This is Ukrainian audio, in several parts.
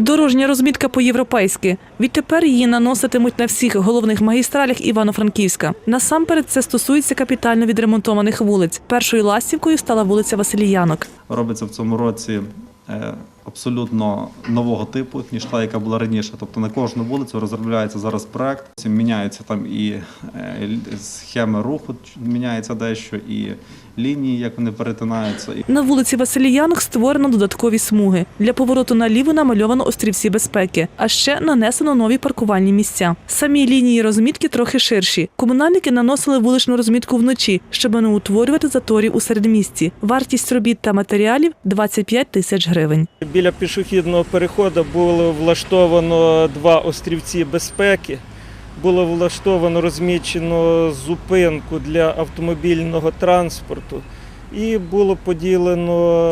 Дорожня розмітка по-європейськи. Відтепер її наноситимуть на всіх головних магістралях Івано-Франківська. Насамперед це стосується капітально відремонтованих вулиць. Першою ластівкою стала вулиця Василіянок. робиться в цьому році е, абсолютно нового типу, ніж та, яка була раніше. Тобто на кожну вулицю розробляється зараз проект. Міняються там і е, схеми руху, міняється дещо, і лінії, як вони перетинаються. І На вулиці Василіянок створено додаткові смуги. Для повороту наліво намальовано острівці безпеки, а ще нанесено нові паркувальні місця. Самі лінії розмітки трохи ширші. Комунальники наносили вуличну розмітку вночі, щоб не утворювати заторів у середмісті. Вартість робіт та матеріалів 25 тисяч гривень. Біля пішохідного переходу було влаштовано два острівці безпеки. Було влаштовано розмічено зупинку для автомобільного транспорту. І було поділено,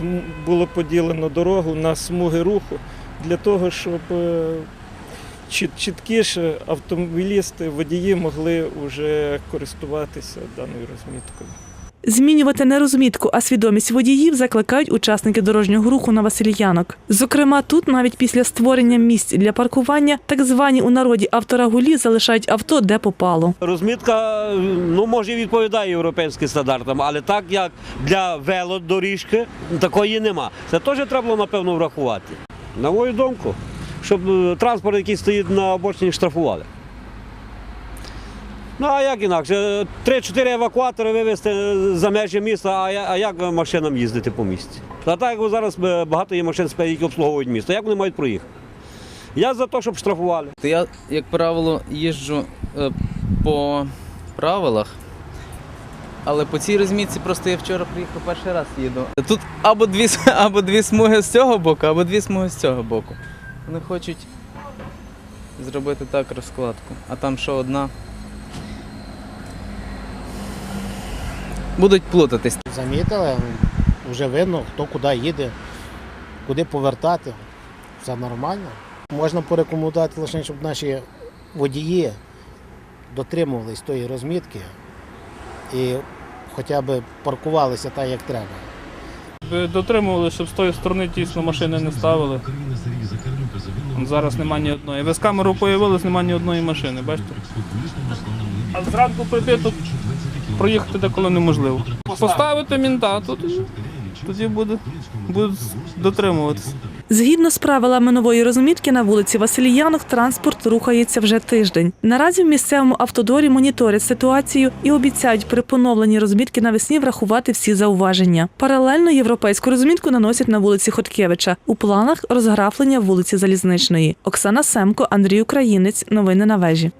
е, було поділено дорогу на смуги руху для того, щоб е, чіткіше автомобілісти, водії могли вже користуватися даною розміткою. Змінювати не розмітку, а свідомість водіїв закликають учасники дорожнього руху на Василіянок. Зокрема, тут навіть після створення місць для паркування так звані у народі авторагулі залишають авто де попало. Розмітка ну може і відповідає європейським стандартам, але так як для велодоріжки такої нема. Це теж треба було напевно врахувати. На мою думку, щоб е, транспорт, який стоїть на обочині, штрафували. Ну а як інакше? Три-чотири евакуатори вивезти за межі міста, а як машинам їздити по місті? А так як зараз е, багато є машин, які обслуговують місто. Як вони мають проїхати? Я за те, щоб штрафували. Я, як правило, їжджу е, по правилах, але по цій розмітці просто я вчора приїхав перший раз їду. Тут або дві, або дві смуги з цього боку, або дві смуги з цього боку. Вони хочуть зробити так розкладку, а там що одна. Будуть плутатись. Замітили, вже видно, хто куди їде, куди повертати. Все нормально. Можна порекомендувати лише, щоб наші водії дотримувались тої розмітки і хоча б паркувалися так, як треба. Дотримували, щоб з тої сторони тісно машини не ставили. Зараз нема ні одної. Ви з камеру появились, нема ні одної машини, бачите? А зранку прийти тут проїхати деколи неможливо. Поставити мінта, тут тоді буде, будуть дотримуватися. Згідно з правилами нової розмітки на вулиці Василіянок транспорт рухається вже тиждень. Наразі в місцевому автодорі моніторять ситуацію і обіцяють при поновленні розмітки навесні врахувати всі зауваження. Паралельно європейську розмітку наносять на вулиці Хоткевича. У планах розграфлення вулиці Залізничної. Оксана Семко, Андрій Українець. Новини на вежі.